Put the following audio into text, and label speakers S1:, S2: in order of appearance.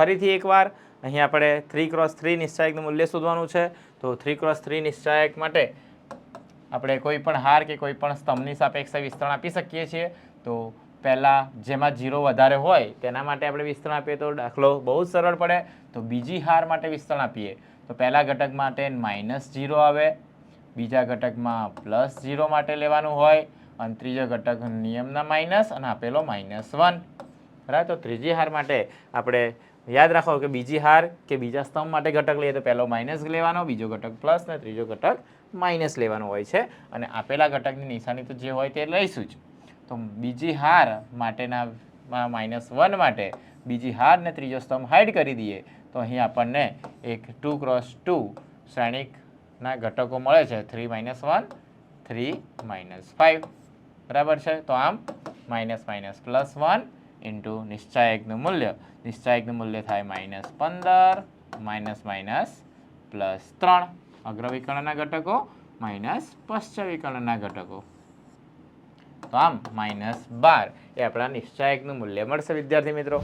S1: ફરીથી એકવાર અહીં આપણે થ્રી ક્રોસ થ્રી નિશ્ચાયકનું મૂલ્ય શોધવાનું છે. તો થ્રી ક્રોસ થ્રી નિશ્ચાયક માટે આપણે કોઈ પણ હાર કે કોઈ પણ સ્તંભની સાપેક્ષે વિસ્તરણ આપી શકીએ છીએ. તો પહેલાં જેમાં જીરો વધારે હોય તેના માટે આપણે વિસ્તરણ આપીએ. તો દાખલો બહુ જ સરળ પડે. તો બીજી હાર માટે વિસ્તરણ આપીએ. તો પહેલા ઘટક માટે માઇનસ જીરો આવે. બીજા ઘટકમાં પ્લસ જીરો માટે લેવાનું હોય. અને ત્રીજો ઘટક નિયમના માઇનસ અને આપેલો માઇનસ વન બરાબર? તો ત્રીજી હાર માટે આપણે યાદ રાખો કે બીજી હાર કે બીજા સ્તંભ માટે ઘટક લઈએ તો પહેલો માઇનસ લેવાનો, બીજો ઘટક પ્લસ ને ત્રીજો ઘટક માઇનસ લેવાનો હોય છે. અને આપેલા ઘટકની નિશાની તો જે હોય તે લઈશું જ. તો બીજી હાર માટેના માઇનસ વન માટે બીજી હાર ને ત્રીજો સ્તંભ હાઈડ કરી દઈએ. તો અહીં આપણને એક ટુ ક્રોસ ટુ શ્રેણિકના ઘટકો મળે છે. Three minus one three minus five બરાબર છે? તો આમ minus minus plus one into નિશ્ચાયકનું મૂલ્ય નિશ્ચાયકનું મૂલ્ય થાય માઇનસ પંદર માઇનસ માઇનસ પ્લસ ત્રણ. અગ્રવિકર્ણના ઘટકો માઇનસ પશ્ચવિકર્ણના ઘટકો. તો આમ માઇનસ બાર. એ આપણા નિશ્ચાયકનું મૂલ્ય મળશે, વિદ્યાર્થી મિત્રો.